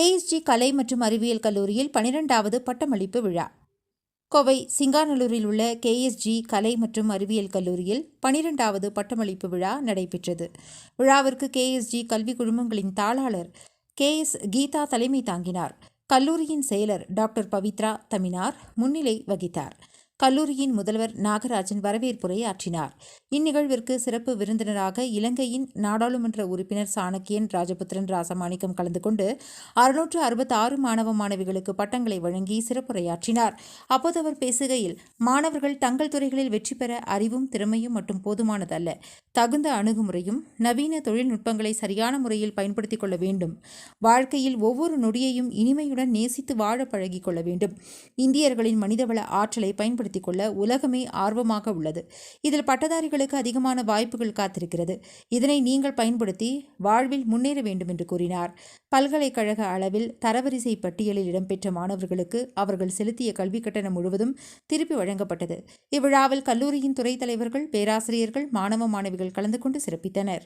KSG கலை மற்றும் அறிவியல் கல்லூரியில் பனிரெண்டாவது பட்டமளிப்பு விழா. கோவை சிங்காநல்லூரில் உள்ள கேஎஸ்ஜி கலை மற்றும் அறிவியல் கல்லூரியில் பனிரெண்டாவது பட்டமளிப்பு விழா நடைபெற்றது. விழாவிற்கு கேஎஸ்ஜி கல்வி குழுமங்களின் தாளாளர் கே எஸ் கீதா தலைமை தாங்கினார். கல்லூரியின் செயலர் டாக்டர் பவித்ரா தமினார் முன்னிலை வகித்தார். கல்லூரியின் முதல்வர் நாகராஜன் வரவேற்புரை ஆற்றினார். இந்நிகழ்விற்கு சிறப்பு விருந்தினராக இலங்கையின் நாடாளுமன்ற உறுப்பினர் சாணக்கியன் ராஜபுத்திரன் ராசமாணிக்கம் கலந்து கொண்டு அறுநூற்று அறுபத்தி ஆறு மாணவ மாணவிகளுக்கு பட்டங்களை வழங்கி சிறப்புரையாற்றினார். அப்போது அவர் பேசுகையில் மாணவர்கள் தங்கள் துறைகளில் வெற்றி பெற அறிவும் திறமையும் மட்டும் போதுமானதல்ல தகுந்த அணுகுமுறையும் நவீன தொழில்நுட்பங்களை சரியான முறையில் பயன்படுத்திக் கொள்ள வேண்டும். வாழ்க்கையில் ஒவ்வொரு நொடியையும் இனிமையுடன் நேசித்து வாழ பழகிக் கொள்ள வேண்டும். இந்தியர்களின் மனிதவள ஆற்றலை பயன்படுத்திக் கொள்ள உலகமே ஆர்வமாக உள்ளது. இதில் பட்டதாரிகளுக்கு அதிகமான வாய்ப்புகள் காத்திருக்கிறது. இதனை நீங்கள் பயன்படுத்தி வாழ்வில் முன்னேற வேண்டும் என்று கூறினார். பல்கலைக்கழக அளவில் தரவரிசை பட்டியலில் இடம்பெற்ற மாணவர்களுக்கு அவர்கள் செலுத்திய கல்வி கட்டணம் முழுவதும் திருப்பி வழங்கப்பட்டது. இவ்விழாவில் கல்லூரியின் துறை தலைவர்கள் பேராசிரியர்கள் மாணவ மாணவிகள் கலந்து கொண்டு சிறப்பித்தனர்.